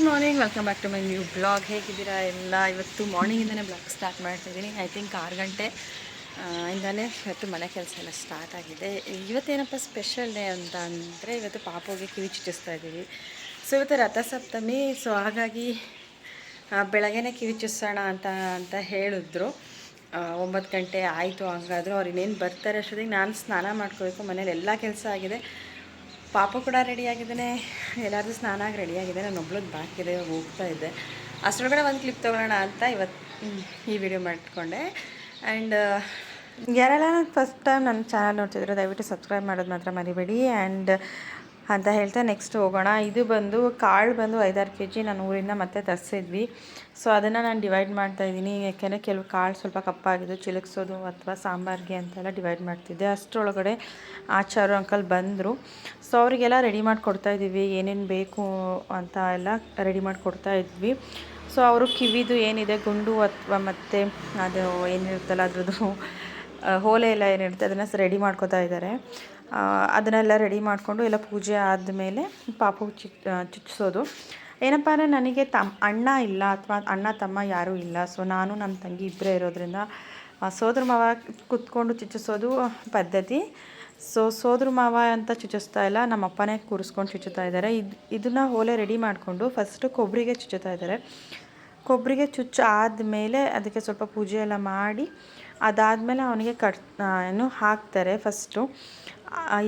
Good morning welcome back to my new blog ಹೇಗಿದ್ದೀರಾ? ಎಲ್ಲ ಇವತ್ತು ಮಾರ್ನಿಂಗಿಂದನೇ ಬ್ಲಾಗ್ ಸ್ಟಾರ್ಟ್ ಮಾಡ್ತಿದ್ದೀನಿ. ಐ ಥಿಂಕ್ ಆರು ಗಂಟೆ ಇಂದಾನೇ ಇವತ್ತು ಮನೆ ಕೆಲಸ ಎಲ್ಲ ಸ್ಟಾರ್ಟ್ ಆಗಿದೆ. ಇವತ್ತೇನಪ್ಪ ಸ್ಪೆಷಲ್ ಡೇ ಅಂತ ಅಂದರೆ ಇವತ್ತು ಪಾಪುಗೆ ಕಿವಿ ಚುಚ್ಚಿಸ್ತಾ ಇದ್ದೀವಿ. ಸೊ ಇವತ್ತು ರಥಸಪ್ತಮಿ ಸೊ ಹಾಗಾಗಿ ಬೆಳಗ್ಗೆನೇ ಕಿವಿ ಚುಚ್ಚೋಣ ಅಂತ ಅಂತ ಹೇಳಿದ್ರು. ಒಂಬತ್ತು ಗಂಟೆ ಆಯಿತು, ಹಂಗಾದ್ರು ಅವ್ರು ಇನ್ನೇನು ಬರ್ತಾರೆ ಅಷ್ಟೊತ್ತಿಗೆ ನಾನು ಸ್ನಾನ ಮಾಡ್ಕೋಬೇಕು. ಮನೇಲಿ ಎಲ್ಲ ಕೆಲಸ ಆಗಿದೆ. ಪಾಪ ಕೂಡ ರೆಡಿಯಾಗಿದ್ದಾನೆ. ಎಲ್ಲರದ್ದು ಎಲ್ಲರದು ಸ್ನಾನ ಆಗಿ ರೆಡಿಯಾಗಿದೆ. ನಾನು ಒಬ್ಳದ್ದು ಬಾಕಿದೆ, ಹೋಗ್ತಾ ಇದ್ದೆ. ಅಷ್ಟರೊಳಗಡೆ ಒಂದು ಕ್ಲಿಪ್ ತೊಗೊಳ್ಳೋಣ ಅಂತ ಇವತ್ತು ಈ ವಿಡಿಯೋ ಮಾಡಿಕೊಂಡೆ. ಆ್ಯಂಡ್ ಯಾರೆಲ್ಲ ಫಸ್ಟ್ ಟೈಮ್ ನನ್ನ ಚಾನಲ್ ನೋಡ್ತಿದ್ರು ದಯವಿಟ್ಟು ಸಬ್ಸ್ಕ್ರೈಬ್ ಮಾಡೋದು ಮಾತ್ರ ಮರಿಬೇಡಿ. ಆ್ಯಂಡ್ ಅಂತ ಹೇಳ್ತಾ ನೆಕ್ಸ್ಟ್ ಹೋಗೋಣ. ಇದು ಬಂದು ಕಾಳು ಬಂದು ಐದಾರು ಕೆ ಜಿ ನಾನು ಊರಿಂದ ಮತ್ತೆ ತರಿಸಿದ್ವಿ. ಸೊ ಅದನ್ನು ನಾನು ಡಿವೈಡ್ ಮಾಡ್ತಾ ಇದ್ದೀನಿ. ಯಾಕೆಂದರೆ ಕೆಲವು ಕಾಳು ಸ್ವಲ್ಪ ಕಪ್ಪಾಗಿದ್ದು ಚಿಲುಕ್ಸೋದು ಅಥವಾ ಸಾಂಬಾರಿಗೆ ಅಂತೆಲ್ಲ ಡಿವೈಡ್ ಮಾಡ್ತಿದ್ದೆ. ಅಷ್ಟರೊಳಗಡೆ ಆಚಾರು ಅಂಕಲ್ ಬಂದರು. ಸೊ ಅವರಿಗೆಲ್ಲ ರೆಡಿ ಮಾಡಿ ಕೊಡ್ತಾ ಇದ್ದೀವಿ. ಏನೇನು ಬೇಕು ಅಂತ ಎಲ್ಲ ರೆಡಿ ಮಾಡಿ ಕೊಡ್ತಾ ಇದ್ವಿ. ಸೊ ಅವರು ಕಿವಿದು ಏನಿದೆ, ಗುಂಡು ಅಥವಾ ಮತ್ತು ಅದು ಏನಿರುತ್ತಲ್ಲ, ಅದ್ರದ್ದು ಹೋಲೆ ಎಲ್ಲ ಏನಿರುತ್ತೆ, ಅದನ್ನು ರೆಡಿ ಮಾಡ್ಕೋತಾ ಇದ್ದಾರೆ. ಅದನ್ನೆಲ್ಲ ರೆಡಿ ಮಾಡಿಕೊಂಡು ಎಲ್ಲ ಪೂಜೆ ಆದಮೇಲೆ ಪಾಪು ಚಿಕ್ ಚುಚ್ಚಿಸೋದು ಏನಪ್ಪ ಅಂದರೆ ನನಗೆ ತಮ್ಮ ಅಣ್ಣ ಇಲ್ಲ ಅಥವಾ ಅಣ್ಣ ತಮ್ಮ ಯಾರೂ ಇಲ್ಲ. ಸೊ ನಾನು ನನ್ನ ತಂಗಿ ಇಬ್ಬರೇ ಇರೋದ್ರಿಂದ ಸೋದ್ರ ಮಾವ ಕುತ್ಕೊಂಡು ಚುಚ್ಚಿಸೋದು ಪದ್ಧತಿ. ಸೊ ಸೋದ್ರ ಮಾವ ಅಂತ ಚುಚ್ಚಿಸ್ತಾ ಇಲ್ಲ, ನಮ್ಮ ಅಪ್ಪನೇ ಕೂರಿಸ್ಕೊಂಡು ಚುಚ್ಚುತ್ತಾ ಇದ್ದಾರೆ. ಇದು, ಇದನ್ನು ಓಲೆ ರೆಡಿ ಮಾಡಿಕೊಂಡು ಫಸ್ಟು ಕೊಬ್ಬರಿಗೆ ಚುಚ್ಚುತ್ತಾ ಇದ್ದಾರೆ. ಕೊಬ್ಬರಿಗೆ ಚುಚ್ಚು ಆದಮೇಲೆ ಅದಕ್ಕೆ ಸ್ವಲ್ಪ ಪೂಜೆ ಎಲ್ಲ ಮಾಡಿ, ಅದಾದಮೇಲೆ ಅವನಿಗೆ ಕಟ್ ಏನು ಹಾಕ್ತಾರೆ ಫಸ್ಟು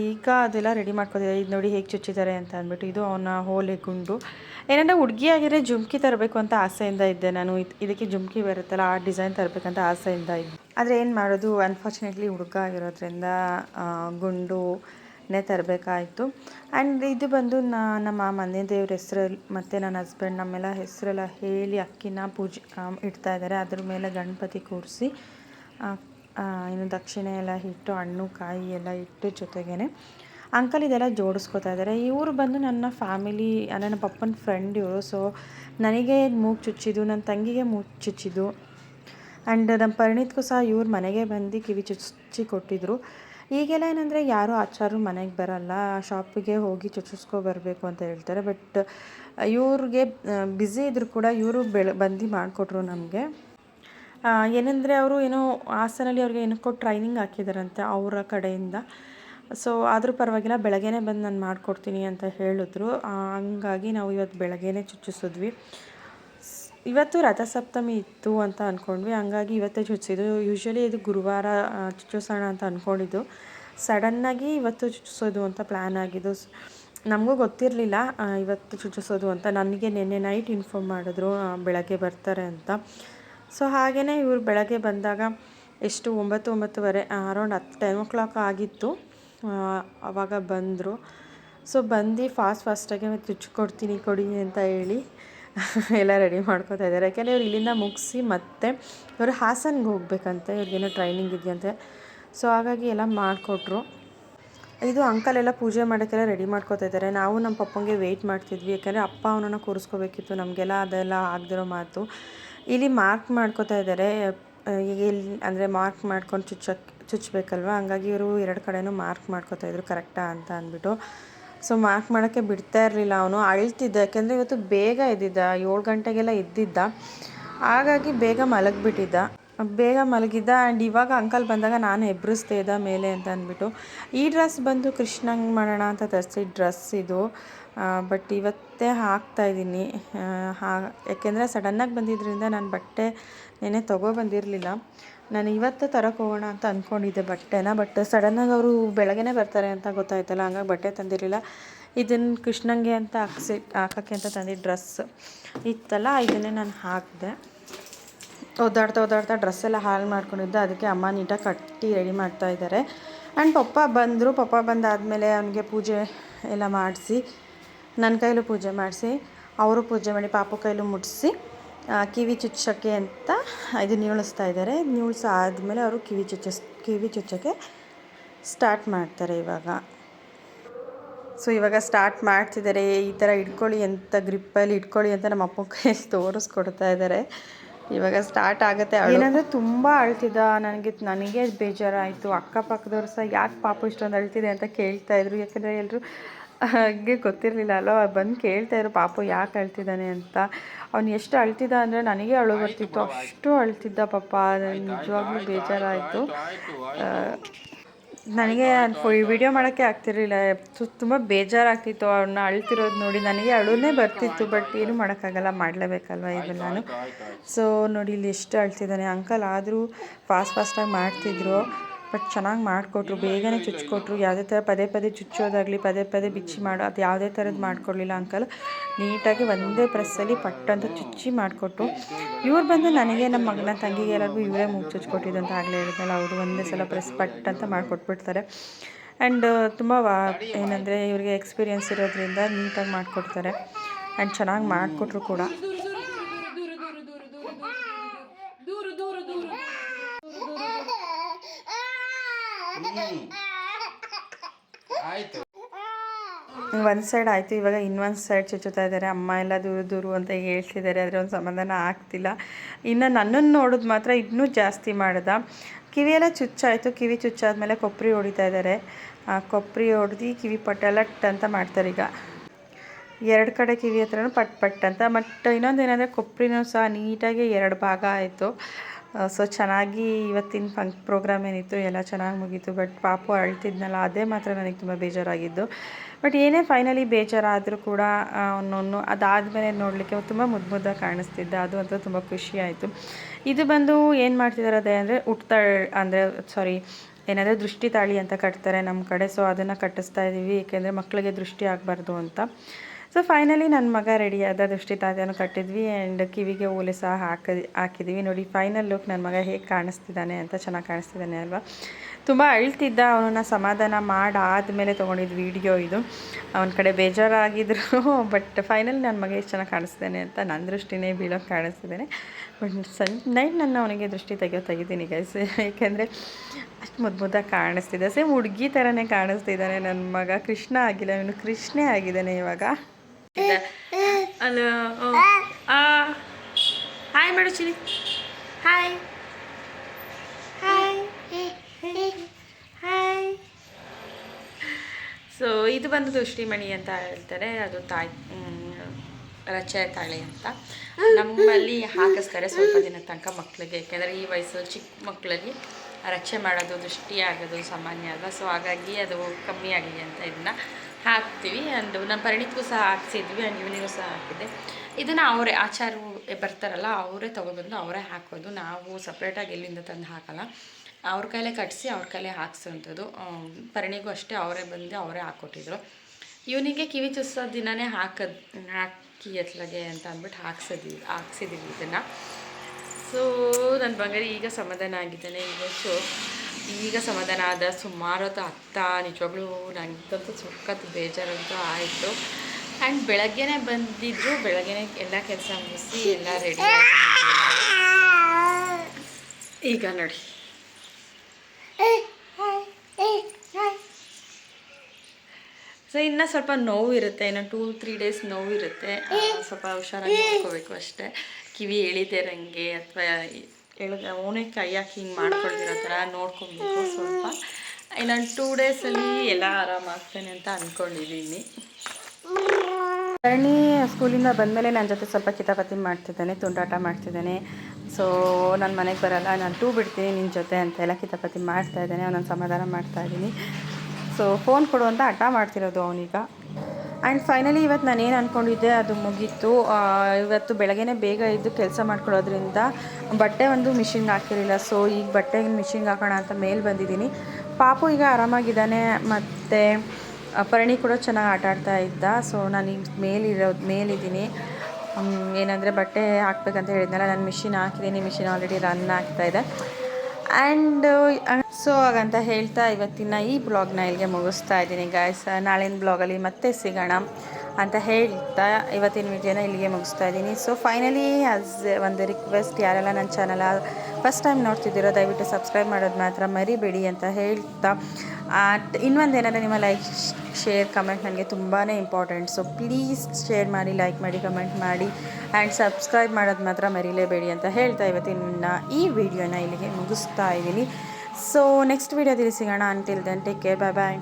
ಈಗ ಅದೆಲ್ಲ ರೆಡಿ ಮಾಡ್ಕೋತಿದ್ದೆ ಇದು ನೋಡಿ ಹೇಗೆ ಚುಚ್ಚಿದ್ದಾರೆ ಅಂತ ಅಂದ್ಬಿಟ್ಟು ಇದು ಅವನ ಹೋಲೆ ಗುಂಡು. ಏನಂದರೆ ಹುಡುಗಿಯಾಗಿದ್ರೆ ಜುಮ್ಕಿ ತರಬೇಕು ಅಂತ ಆಸೆಯಿಂದ ಇದ್ದೆ ನಾನು. ಇದಕ್ಕೆ ಜುಮ್ಕಿ ಬರುತ್ತಲ್ಲ, ಆ ಡಿಸೈನ್ ತರಬೇಕಂತ ಆಸೆಯಿಂದ ಇದ್ದೆ. ಆದರೆ ಏನು ಮಾಡೋದು ಅನ್ಫಾರ್ಚುನೇಟ್ಲಿ ಹುಡುಗ ಆಗಿರೋದ್ರಿಂದ ಗುಂಡುನೇ ತರಬೇಕಾಯಿತು. ಆ್ಯಂಡ್ ಇದು ಬಂದು ನಾ, ನಮ್ಮ ಮನೆ ದೇವ್ರ ಹೆಸರಲ್ಲಿ ಮತ್ತು ನನ್ನ ಹಸ್ಬೆಂಡ್ ನಮ್ಮೆಲ್ಲ ಹೆಸರೆಲ್ಲ ಹೇಳಿ ಅಕ್ಕಿನ ಪೂಜೆ ಇಡ್ತಾ ಇದ್ದಾರೆ. ಅದ್ರ ಮೇಲೆ ಗಣಪತಿ ಕೂರಿಸಿ ಇನ್ನು ದಕ್ಷಿಣೆ ಎಲ್ಲ ಇಟ್ಟು ಹಣ್ಣು, ಕಾಯಿ ಎಲ್ಲ ಇಟ್ಟು ಜೊತೆಗೇ ಅಂಕಲ್ ಇದೆಲ್ಲ ಜೋಡಿಸ್ಕೊತಾ ಇದ್ದಾರೆ. ಇವರು ಬಂದು ನನ್ನ ಫ್ಯಾಮಿಲಿ ಅಂದರೆ ನನ್ನ ಪಪ್ಪನ ಫ್ರೆಂಡ್ ಇವರು. ಸೊ ನನಗೆ ಮೂಗು ಚುಚ್ಚಿದ್ದು ನನ್ನ ತಂಗಿಗೆ ಮೂಗು ಚುಚ್ಚಿದ್ದು. ಆ್ಯಂಡ್ ನಮ್ಮ ಪರಿಣಿತ್ಗೂ ಸಹ ಇವ್ರ ಮನೆಗೆ ಬಂದು ಕಿವಿ ಚುಚ್ಚಿ ಕೊಟ್ಟಿದ್ರು. ಈಗೆಲ್ಲ ಏನಂದರೆ ಯಾರೂ ಆಚಾರು ಮನೆಗೆ ಬರಲ್ಲ. ಶಾಪಿಗೆ ಹೋಗಿ ಚುಚ್ಚಿಸ್ಕೊ ಬರಬೇಕು ಅಂತ ಹೇಳ್ತಾರೆ. ಬಟ್ ಇವ್ರಿಗೆ ಬ್ಯುಸಿ ಇದ್ದರೂ ಕೂಡ ಇವರು ಬೆಳ, ಬಂದು ಮಾಡಿಕೊಟ್ರು ನಮಗೆ. ಏನಂದರೆ ಅವರು ಏನೋ ಹಾಸನಲ್ಲಿ ಅವ್ರಿಗೆ ಏನಕ್ಕೋ ಟ್ರೈನಿಂಗ್ ಹಾಕಿದಾರಂತೆ ಅವರ ಕಡೆಯಿಂದ. ಸೊ ಆದರೂ ಪರವಾಗಿಲ್ಲ, ಬೆಳಗ್ಗೆನೇ ಬಂದು ನಾನು ಮಾಡಿಕೊಡ್ತೀನಿ ಅಂತ ಹೇಳಿದ್ರು. ಹಂಗಾಗಿ ನಾವು ಇವತ್ತು ಬೆಳಗ್ಗೆನೇ ಚುಚ್ಚಿಸಿದ್ವಿ. ಇವತ್ತು ರಥಸಪ್ತಮಿ ಇತ್ತು ಅಂತ ಅಂದ್ಕೊಂಡ್ವಿ ಹಂಗಾಗಿ ಇವತ್ತೇ ಚುಚ್ಚಿದ್ದು. ಯೂಶ್ವಲಿ ಇದು ಗುರುವಾರ ಚುಚ್ಚಿಸೋಣ ಅಂತ ಅಂದ್ಕೊಂಡಿದ್ದು ಸಡನ್ನಾಗಿ ಇವತ್ತು ಚುಚ್ಚಿಸೋದು ಅಂತ ಪ್ಲ್ಯಾನ್ ಆಗಿದ್ದು. ನಮಗೂ ಗೊತ್ತಿರಲಿಲ್ಲ ಇವತ್ತು ಚುಚ್ಚಿಸೋದು ಅಂತ. ನನಗೆ ನಿನ್ನೆ ನೈಟ್ ಇನ್ಫಾರ್ಮ್ ಮಾಡಿದ್ರು ಬೆಳಗ್ಗೆ ಬರ್ತಾರೆ ಅಂತ. ಸೊ ಹಾಗೆಯೇ ಇವರು ಬೆಳಗ್ಗೆ ಬಂದಾಗ ಎಷ್ಟು ಒಂಬತ್ತು, ಒಂಬತ್ತುವರೆ ಅರೌಂಡ್ ಹತ್ತು ಟೆನ್ ಓ ಕ್ಲಾಕ್ ಆಗಿತ್ತು ಅವಾಗ ಬಂದರು. ಸೊ ಬಂದು ಫಾಸ್ಟ್ ಫಾಸ್ಟಾಗಿ ಚುಚ್ಕೊಡ್ತೀನಿ ಕೊಡಿ ಅಂತ ಹೇಳಿ ಎಲ್ಲ ರೆಡಿ ಮಾಡ್ಕೊತಾ ಇದ್ದಾರೆ. ಯಾಕೆಂದರೆ ಇವ್ರು ಇಲ್ಲಿಂದ ಮುಗಿಸಿ ಮತ್ತೆ ಇವರು ಹಾಸನ್ಗೆ ಹೋಗ್ಬೇಕಂತೆ, ಇವ್ರಿಗೇನೋ ಟ್ರೈನಿಂಗ್ ಇದೆಯಂತೆ. ಸೊ ಹಾಗಾಗಿ ಎಲ್ಲ ಮಾಡಿಕೊಟ್ರು. ಇದು ಅಂಕಲ್ ಎಲ್ಲ ಪೂಜೆ ಮಾಡೋಕ್ಕೆಲ್ಲ ರೆಡಿ ಮಾಡ್ಕೋತಾ ಇದ್ದಾರೆ. ನಾವು ನಮ್ಮ ಪಪ್ಪಂಗೆ ವೆಯ್ಟ್ ಮಾಡ್ತಿದ್ವಿ. ಯಾಕಂದರೆ ಅಪ್ಪ ಅವನನ್ನು ಕೂರಿಸ್ಕೋಬೇಕಿತ್ತು. ನಮಗೆಲ್ಲ ಅದೆಲ್ಲ ಆಗದಿರೋ ಮಾತು. ಇಲ್ಲಿ ಮಾರ್ಕ್ ಮಾಡ್ಕೋತಾ ಇದ್ದಾರೆ. ಎಲ್ಲಿ ಅಂದರೆ ಮಾರ್ಕ್ ಮಾಡ್ಕೊಂಡು ಚುಚ್ಚಕ್ಕೆ ಚುಚ್ಚಬೇಕಲ್ವ ಹಂಗಾಗಿ ಇವರು ಎರಡು ಕಡೆಯೂ ಮಾರ್ಕ್ ಮಾಡ್ಕೋತಾ ಇದ್ರು. ಕರೆಕ್ಟಾ ಅಂತ ಅಂದ್ಬಿಟ್ಟು. ಸೊ ಮಾರ್ಕ್ ಮಾಡೋಕ್ಕೆ ಬಿಡ್ತಾ ಇರಲಿಲ್ಲ ಅವನು. ಅಳ್ತಿದ್ದ. ಯಾಕೆಂದರೆ ಇವತ್ತು ಬೇಗ ಇದ್ದಿದ್ದ ಏಳು ಗಂಟೆಗೆಲ್ಲ ಇದ್ದಿದ್ದ ಹಾಗಾಗಿ ಬೇಗ ಮಲಗಿಬಿಟ್ಟಿದ್ದ. ಬೇಗ ಮಲಗಿದ್ದ ಆ್ಯಂಡ್ ಇವಾಗ ಅಂಕಲ್ ಬಂದಾಗ ನಾನು ಎಬ್ರಿಸ್ದೇ ಇದ್ದ ಮೇಲೆ ಅಂತ ಅಂದ್ಬಿಟ್ಟು, ಈ ಡ್ರೆಸ್ ಬಂದು ಕೃಷ್ಣಂಗೆ ಮಾಡೋಣ ಅಂತ ತರಿಸಿದ ಡ್ರೆಸ್ ಇದು. ಬಟ್ ಇವತ್ತೇ ಹಾಕ್ತಾ ಇದ್ದೀನಿ. ಹಾ, ಯಾಕೆಂದರೆ ಸಡನ್ನಾಗಿ ಬಂದಿದ್ದರಿಂದ ನಾನು ಬಟ್ಟೆ ನೆನೆ ತೊಗೊಬಂದಿರಲಿಲ್ಲ ನಾನು ಇವತ್ತು ತರಕ್ಕೆ ಹೋಗೋಣ ಅಂತ ಅಂದ್ಕೊಂಡಿದ್ದೆ ಬಟ್ಟೆನ ಬಟ್ ಸಡನ್ನಾಗಿ ಅವರು ಬೆಳಗ್ಗೆನೇ ಬರ್ತಾರೆ ಅಂತ ಗೊತ್ತಾಯ್ತಲ್ಲ, ಹಂಗಾಗಿ ಬಟ್ಟೆ ತಂದಿರಲಿಲ್ಲ. ಇದನ್ನು ಕೃಷ್ಣಂಗೆ ಅಂತ ಹಾಕ್ಸಿ, ಹಾಕೋಕ್ಕೆ ಅಂತ ತಂದಿದ್ದ ಡ್ರೆಸ್ ಇತ್ತಲ್ಲ, ಇದನ್ನೇ ನಾನು ಹಾಕಿದೆ. ಒದ್ದಾಡ್ತಾ ಒದ್ದಾಡ್ತಾ ಡ್ರೆಸ್ ಎಲ್ಲ ಹಾಳು ಮಾಡ್ಕೊಂಡಿದ್ದೆ. ಅದಕ್ಕೆ ಅಮ್ಮ ನೀಟಾಗಿ ಕಟ್ಟಿ ರೆಡಿ ಮಾಡ್ತಾ ಇದ್ದಾರೆ. ಆ್ಯಂಡ್ ಪಪ್ಪ ಬಂದರು. ಪಪ್ಪ ಬಂದಾದಮೇಲೆ ಅವನಿಗೆ ಪೂಜೆ ಎಲ್ಲ ಮಾಡಿಸಿ, ನನ್ನ ಕೈಲೂ ಪೂಜೆ ಮಾಡಿಸಿ, ಅವರು ಪೂಜೆ ಮಾಡಿ ಪಾಪು ಕೈಲೂ ಮುಟ್ಟಿಸಿ ಕಿವಿ ಚುಚ್ಚಕ್ಕೆ ಅಂತ ಇದು ನೀಳಿಸ್ತಾ ಇದ್ದಾರೆ. ನೀಳ್ಸ ಆದಮೇಲೆ ಅವರು ಕಿವಿ ಚುಚ್ಚಿಸ್, ಕಿವಿ ಚುಚ್ಚಕ್ಕೆ ಸ್ಟಾರ್ಟ್ ಮಾಡ್ತಾರೆ ಇವಾಗ. ಸೊ, ಇವಾಗ ಸ್ಟಾರ್ಟ್ ಮಾಡ್ತಿದ್ದಾರೆ. ಈ ಥರ ಇಟ್ಕೊಳ್ಳಿ ಅಂತ ಗ್ರಿಪ್ಪಲ್ಲಿ ಇಟ್ಕೊಳ್ಳಿ ಅಂತ ನಮ್ಮ ಅಪ್ಪ ಕೈಯಲ್ಲಿ ತೋರಿಸ್ಕೊಡ್ತಾ ಇದ್ದಾರೆ. ಇವಾಗ ಸ್ಟಾರ್ಟ್ ಆಗುತ್ತೆ ಏನಂದ್ರೆ ತುಂಬ ಅಳ್ತಿದ್ದ. ನನಗೆ ನನಗೆ ಬೇಜಾರಾಯಿತು. ಅಕ್ಕಪಕ್ಕದವ್ರು ಸಹ ಯಾಕೆ ಪಾಪ ಇಷ್ಟೊಂದು ಅಳ್ತಿದೆ ಅಂತ ಕೇಳ್ತಾ ಇದ್ರು. ಯಾಕಂದ್ರೆ ಎಲ್ಲರೂ ಹಾಗೆ ಗೊತ್ತಿರಲಿಲ್ಲ ಅಲ್ವ? ಬಂದು ಕೇಳ್ತಾ ಇದ್ರು ಪಾಪು ಯಾಕೆ ಅಳ್ತಿದ್ದಾನೆ ಅಂತ? ಅವ್ನು ಎಷ್ಟು ಅಳ್ತಿದ್ದ ಅಂದರೆ ನನಗೆ ಅಳು ಬರ್ತಿತ್ತು ಅಷ್ಟು ಅಳ್ತಿದ್ದ ಪಾಪ. ನಿಜವಾಗ್ಲೂ ಬೇಜಾರಾಯಿತು. ನನಗೆ ವಿಡಿಯೋ ಮಾಡೋಕ್ಕೆ ಆಗ್ತಿರ್ಲಿಲ್ಲ. ತುಂಬ ಬೇಜಾರಾಗ್ತಿತ್ತು. ಅವ್ರನ್ನ ಅಳ್ತಿರೋದು ನೋಡಿ ನನಗೆ ಅಳುನೇ ಬರ್ತಿತ್ತು ಬಟ್ ಏನು ಮಾಡೋಕ್ಕಾಗಲ್ಲ ಮಾಡಲೇಬೇಕಲ್ವ ನಾನು. ಸೊ ನೋಡಿ ಇಲ್ಲಿ ಎಷ್ಟು ಅಳ್ತಿದ್ದಾನೆ. ಅಂಕಲ್ ಆದರೂ ಫಾಸ್ಟ್ ಫಾಸ್ಟಾಗಿ ಮಾಡ್ತಿದ್ರು. ಬಟ್ ಚೆನ್ನಾಗಿ ಮಾಡಿಕೊಟ್ರು. ಬೇಗನೆ ಚುಚ್ಕೊಟ್ರು. ಯಾವುದೇ ಥರ ಪದೇ ಪದೇ ಚುಚ್ಚೋದಾಗಲಿ, ಪದೇ ಪದೇ ಬಿಚ್ಚಿ ಮಾಡೋ, ಅದು ಯಾವುದೇ ಥರದ್ದು ಮಾಡಿಕೊಡ್ಲಿಲ್ಲ ಅಂಕಲ್. ನೀಟಾಗಿ ಒಂದೇ ಪ್ರೆಸ್ಸಲ್ಲಿ ಪಟ್ ಅಂತ ಚುಚ್ಚಿ ಮಾಡಿಕೊಟ್ರು. ಇವ್ರು ಬಂದು ನನಗೆ ನಮ್ಮ ಮಗನ ತಂಗಿಗೆ ಎಲ್ಲರಿಗೂ ಇವರೇ ಮೂಗು ಚುಚ್ಕೊಟ್ಟಿದ್ದು ಅಂತ ಆಗಲೇ ಹೇಳಿದ್ನಲ್ಲ. ಅವರು ಒಂದೇ ಸಲ ಪ್ರೆಸ್ ಪಟ್ ಅಂತ ಮಾಡಿಕೊಟ್ಬಿಡ್ತಾರೆ. ಆ್ಯಂಡ್ ತುಂಬ ವಾ, ಏನಂದರೆ ಇವರಿಗೆ ಎಕ್ಸ್ಪೀರಿಯೆನ್ಸ್ ಇರೋದ್ರಿಂದ ನೀಟಾಗಿ ಮಾಡಿಕೊಡ್ತಾರೆ. ಆ್ಯಂಡ್ ಚೆನ್ನಾಗಿ ಮಾಡಿಕೊಟ್ರು ಕೂಡ. ಒಂದು ಸೈಡ್ ಆಯಿತು. ಇವಾಗ ಇನ್ನೊಂದು ಸೈಡ್ ಚುಚ್ಚುತ್ತಾ ಇದ್ದಾರೆ. ಅಮ್ಮ ಎಲ್ಲ ದೂರ, ದೂರು ಅಂತ ಹೇಳ್ತಿದ್ದಾರೆ. ಆದರೆ ಒಂದು ಸಮಾಧಾನ ಆಗ್ತಿಲ್ಲ. ಇನ್ನು ನನ್ನನ್ನು ನೋಡೋದು ಮಾತ್ರ ಇನ್ನೂ ಜಾಸ್ತಿ ಮಾಡಿದ. ಕಿವಿಯೆಲ್ಲ ಚುಚ್ಚಾಯಿತು. ಕಿವಿ ಚುಚ್ಚಾದ್ಮೇಲೆ ಕೊಬ್ಬರಿ ಹೊಡಿತಾ ಇದ್ದಾರೆ. ಕೊಬ್ಬರಿ ಹೊಡೆದು ಕಿವಿ ಪಟ್ಟಲಟ್ ಅಂತ ಮಾಡ್ತಾರೆ ಈಗ. ಎರಡು ಕಡೆ ಕಿವಿ ಹತ್ರನೂ ಪಟ್ ಪಟ್ ಅಂತ. ಬಟ್ ಇನ್ನೊಂದು ಏನಂದರೆ ಕೊಬ್ಬರಿನೂ ಸಹ ನೀಟಾಗಿ ಎರಡು ಭಾಗ ಆಯಿತು. ಸೊ ಚೆನ್ನಾಗಿ ಇವತ್ತಿನ ಫಂಕ್ ಪ್ರೋಗ್ರಾಮ್ ಏನಿತ್ತು? ಎಲ್ಲ ಚೆನ್ನಾಗಿ ಮುಗೀತು. ಬಟ್ ಪಾಪು ಅಳ್ತಿದ್ನಲ್ಲ, ಅದೇ ಮಾತ್ರ ನನಗೆ ತುಂಬ ಬೇಜಾರಾಗಿದ್ದು. ಬಟ್ ಏನೇ ಫೈನಲಿ ಬೇಜಾರಾದರೂ ಕೂಡ ಅವನೊಂದು ಅದಾದಮೇಲೆ ನೋಡಲಿಕ್ಕೆ ತುಂಬ ಮುದ್ದು ಮುದ್ದಾಗಿ ಕಾಣಿಸ್ತಿದ್ದ, ಅದು ಅಂತೂ ತುಂಬ ಖುಷಿ ಆಯಿತು. ಇದು ಬಂದು ಏನು ಮಾಡ್ತಿದ್ದಾರೆ ಅದೇ ಅಂದರೆ ಉಟ್ತಾ ಅಂದರೆ ಸಾರಿ ಏನಾದರೂ ದೃಷ್ಟಿ ತಾಳಿ ಅಂತ ಕಟ್ತಾರೆ ನಮ್ಮ ಕಡೆ ಸೊ ಅದನ್ನು ಕಟ್ಟಿಸ್ತಾ ಇದ್ದೀವಿ ಏಕೆಂದರೆ ಮಕ್ಕಳಿಗೆ ದೃಷ್ಟಿ ಆಗಬಾರ್ದು ಅಂತ. ಸೊ ಫೈನಲಿ ನನ್ನ ಮಗ ರೆಡಿಯಾದ ದೃಷ್ಟಿ ತಾತಿಯನ್ನು ಕಟ್ಟಿದ್ವಿ ಆ್ಯಂಡ್ ಕಿವಿಗೆ ಓಲೆ ಸಹ ಹಾಕಿ ಹಾಕಿದ್ವಿ. ನೋಡಿ ಫೈನಲ್ ಲುಕ್ ನನ್ನ ಮಗ ಹೇಗೆ ಕಾಣಿಸ್ತಿದ್ದಾನೆ ಅಂತ ಚೆನ್ನಾಗಿ ಕಾಣಿಸ್ತಿದ್ದಾನೆ ಅಲ್ವಾ? ತುಂಬ ಅಳ್ತಿದ್ದ. ಅವನನ್ನು ಸಮಾಧಾನ ಮಾಡಾದಮೇಲೆ ತೊಗೊಂಡಿದ್ದು ವಿಡಿಯೋ ಇದು. ಅವನ ಕಡೆ ಬೇಜಾರಾಗಿದ್ರು ಬಟ್ ಫೈನಲ್ ನನ್ನ ಮಗ ಎಷ್ಟು ಚೆನ್ನಾಗಿ ಕಾಣಿಸ್ತಾನೆ ಅಂತ ನನ್ನ ದೃಷ್ಟಿನೇ ಬೀಳೋಕೆ ಕಾಣಿಸ್ತಿದ್ದೇನೆ. ಬಟ್ ಸನ್ ನೈಟ್ ನನ್ನ ಅವನಿಗೆ ದೃಷ್ಟಿ ತೆಗೆಯೋ ತೆಗಿತೀನಿ ಗೈಸ್ ಏಕೆಂದರೆ ಅಷ್ಟು ಮುದ್ದು ಮುದ್ದಾಗಿ ಕಾಣಿಸ್ತಿದ್ದ. ಸೇಮ್ ಹುಡುಗಿ ಥರನೇ ಕಾಣಿಸ್ತಿದ್ದಾನೆ ನನ್ನ ಮಗ. ಕೃಷ್ಣ ಆಗಿಲ್ಲ ಇವನು ಕೃಷ್ಣೇ ಆಗಿದ್ದಾನೆ ಇವಾಗ. ಅಲ್ಲ ಹಾಯ್ ಮಾಡು ಹಾಯ್ ಹಾಯ್ ಸೊ ಇದು ಬಂದು ದುಷ್ಟಿಮಣಿ ಅಂತ ಹೇಳ್ತಾರೆ. ಅದು ತಾಯಿ ರಚೆ ತಾಳಿ ಅಂತ. ನಮ್ಮಲ್ಲಿ ಹಾಕಿಸ್ತಾರೆ ಸ್ವಲ್ಪ ದಿನ ತನಕ ಮಕ್ಕಳಿಗೆ ಯಾಕೆಂದರೆ ಈ ವಯಸ್ಸು ಚಿಕ್ಕ ಮಕ್ಕಳಲ್ಲಿ ರಕ್ಷೆ ಮಾಡೋದು, ದೃಷ್ಟಿ ಆಗೋದು ಸಾಮಾನ್ಯ ಅಲ್ವಾ? ಸೊ ಹಾಗಾಗಿ ಅದು ಕಮ್ಮಿ ಆಗಲಿ ಅಂತ ಇದನ್ನ ಹಾಕ್ತೀವಿ. ಆ್ಯಂಡ್ ನಮ್ಮ ಪರಿಣಿತಕ್ಕೂ ಸಹ ಹಾಕ್ಸಿದ್ವಿ. ಆ್ಯಂಡ್ ಇವನಿಗೂ ಸಹ ಹಾಕಿದ್ದೆ. ಇದನ್ನು ಅವರೇ ಆಚಾರು ಬರ್ತಾರಲ್ಲ, ಅವರೇ ತೊಗೊಬಂದು ಅವರೇ ಹಾಕೋದು. ನಾವು ಸಪ್ರೇಟಾಗಿ ಎಲ್ಲಿಂದ ತಂದು ಹಾಕಲ್ಲ. ಅವ್ರ ಕೈಲೇ ಕಟ್ಟಿಸಿ ಅವ್ರ ಕೈಲೇ ಹಾಕ್ಸೋವಂಥದ್ದು. ಪರಣಿಗೂ ಅಷ್ಟೇ ಅವರೇ ಬಂದು ಅವರೇ ಹಾಕ್ಕೊಟ್ಟಿದ್ರು. ಇವನಿಗೆ ಕಿವಿ ಚುಚ್ಚೋ ದಿನವೇ ಹಾಕದ್, ಹಾಕಿ ಎತ್ಲಗೆ ಅಂತ ಅಂದ್ಬಿಟ್ಟು ಹಾಕ್ಸಿದ್ವಿ ಹಾಕ್ಸಿದ್ದೀವಿ ಇದನ್ನು. ಸೊ ನನ್ನ ಬಂಗಾರಿ ಈಗ ಸಮಾಧಾನ ಆಗಿದ್ದಾನೆ ಸೊ, ಈಗ ಸಮಾಧಾನ ಆದ ಸುಮಾರು ಹೊತ್ತು ಅತ್ತ, ನಿಜವಾಗ್ಲೂ ನನಗಂತೂ ಸುಖತ್ತು ಬೇಜಾರಂತೂ ಆಯಿತು. ಆ್ಯಂಡ್ ಬೆಳಗ್ಗೆನೇ ಬಂದಿದ್ರು, ಬೆಳಗ್ಗೆನೇ ಎಲ್ಲ ಕೆಲಸ ಮುಗಿಸಿ ಎಲ್ಲ ರೆಡಿ ಈಗ ನೋಡಿ. ಸೊ ಇನ್ನು ಸ್ವಲ್ಪ ನೋವು ಇರುತ್ತೆ, ಇನ್ನು ಟೂ ತ್ರೀ ಡೇಸ್ ನೋವು ಇರುತ್ತೆ. ಸ್ವಲ್ಪ ಹುಷಾರಾಗಿ ನೋಡ್ಕೋಬೇಕು ಅಷ್ಟೇ. ಕಿವಿ ಎಳಿದಿರಂಗೆ ಅಥವಾ ಹೇಳಿದ್ರೆ ಅವನೇ ಕೈ ಹಾಕಿ ಹಿಂಗೆ ಮಾಡ್ಕೊಳ್ತಿರೋ ಥರ ನೋಡ್ಕೊಬೇಕು ಸ್ವಲ್ಪ. ಇನ್ನೊಂದು ಟೂ ಡೇಸಲ್ಲಿ ಎಲ್ಲ ಆರಾಮಾಗ್ತಾನೆ ಅಂತ ಅಂದ್ಕೊಂಡಿದ್ದೀನಿ ಕರ್ಣಿ ಸ್ಕೂಲಿಂದ ಬಂದಮೇಲೆ ನನ್ನ ಜೊತೆ ಸ್ವಲ್ಪ ಕಿತಾಪತಿ ಮಾಡ್ತಿದ್ದಾನೆ, ತುಂಟಾಟ ಮಾಡ್ತಿದ್ದಾನೆ. ಸೊ ನನ್ನ ಮನೆಗೆ ಬರಲ್ಲ, ನಾನು ಟೂ ಬಿಡ್ತೀನಿ ನಿನ್ನ ಜೊತೆ ಅಂತ ಎಲ್ಲ ಕಿತಾಪತಿ ಮಾಡ್ತಾ ಇದ್ದಾನೆ ಅವನನ್ನು ಸಮಾಧಾನ ಮಾಡ್ತಾ ಇದ್ದೀನಿ. ಸೊ ಫೋನ್ ಕೊಡು ಅಂತ ಹಠ ಮಾಡ್ತಿರೋದು ಅವನೀಗ. ಆ್ಯಂಡ್ ಫೈನಲಿ ಇವತ್ತು ನಾನು ಏನು ಅಂದ್ಕೊಂಡಿದ್ದೆ ಅದು ಮುಗೀತು. ಇವತ್ತು ಬೆಳಗ್ಗೆನೇ ಬೇಗ ಇದ್ದು ಕೆಲಸ ಮಾಡ್ಕೊಳ್ಳೋದ್ರಿಂದ ಬಟ್ಟೆ ಒಂದು ಮಿಷಿನ್ಗೆ ಹಾಕಿರಲಿಲ್ಲ. ಸೊ ಈಗ ಬಟ್ಟೆ ಮಿಷಿನ್ಗೆ ಹಾಕೋಣ ಅಂತ ಮೇಲೆ ಬಂದಿದ್ದೀನಿ. ಪಾಪು ಈಗ ಆರಾಮಾಗಿದ್ದಾನೆ, ಮತ್ತು ಪರಣಿ ಕೂಡ ಚೆನ್ನಾಗಿ ಆಟ ಆಡ್ತಾ ಇದ್ದ. ಸೊ ನಾನು ಮೇಲಿರೋದು ಮೇಲಿದ್ದೀನಿ. ಏನಂದರೆ ಬಟ್ಟೆ ಹಾಕ್ಬೇಕಂತ ಹೇಳಿದ್ನಲ್ಲ, ನಾನು ಮಿಷಿನ್ ಹಾಕಿದ್ದೀನಿ ಮಿಷಿನ್ ಆಲ್ರೆಡಿ ರನ್ ಆಗ್ತಾ ಇದೆ. ಆ್ಯಂಡ್ ಸೊ ಹಾಗಂತ ಹೇಳ್ತಾ ಇವತ್ತಿನ ಈ ಬ್ಲಾಗ್ನ ಇಲ್ಲಿಗೆ ಮುಗಿಸ್ತಾ ಇದ್ದೀನಿ ಗಾಯ್ಸ್ ನಾಳಿನ ಬ್ಲಾಗಲ್ಲಿ ಮತ್ತೆ ಸಿಗೋಣ. ಅಂತ ಹೇಳ್ತಾ ಇವತ್ತಿನ ವಿಡಿಯೋನ ಇಲ್ಲಿಗೆ ಮುಗಿಸ್ತಾ ಇದ್ದೀನಿ. ಸೊ ಫೈನಲಿ ಆಸ್ ಒಂದು ರಿಕ್ವೆಸ್ಟ್ ಯಾರೆಲ್ಲ ನನ್ನ ಚಾನಲ್ ಫಸ್ಟ್ ಟೈಮ್ ನೋಡ್ತಿದ್ದೀರೋ, ದಯವಿಟ್ಟು ಸಬ್ಸ್ಕ್ರೈಬ್ ಮಾಡೋದು ಮಾತ್ರ ಮರಿಬೇಡಿ ಅಂತ ಹೇಳ್ತಾ. ಇನ್ನೊಂದು ಏನಂದರೆ, ನಿಮ್ಮ ಲೈಕ್ ಶೇರ್ ಕಮೆಂಟ್ ನನಗೆ ತುಂಬಾ ಇಂಪಾರ್ಟೆಂಟ್ ಸೊ ಪ್ಲೀಸ್ ಶೇರ್ ಮಾಡಿ ಲೈಕ್ ಮಾಡಿ ಕಮೆಂಟ್ ಮಾಡಿ ಆ್ಯಂಡ್ ಸಬ್ಸ್ಕ್ರೈಬ್ ಮಾಡೋದು ಮಾತ್ರ ಮರಿಲೇಬೇಡಿ ಅಂತ ಹೇಳ್ತಾ ಇವತ್ತಿನ ಈ ವಿಡಿಯೋನ ಇಲ್ಲಿಗೆ ಮುಗಿಸ್ತಾ ಇದ್ದೀನಿ. ಸೊ ನೆಕ್ಸ್ಟ್ ವಿಡಿಯೋದಲ್ಲಿ ಸಿಗೋಣ. Until then take care bye bye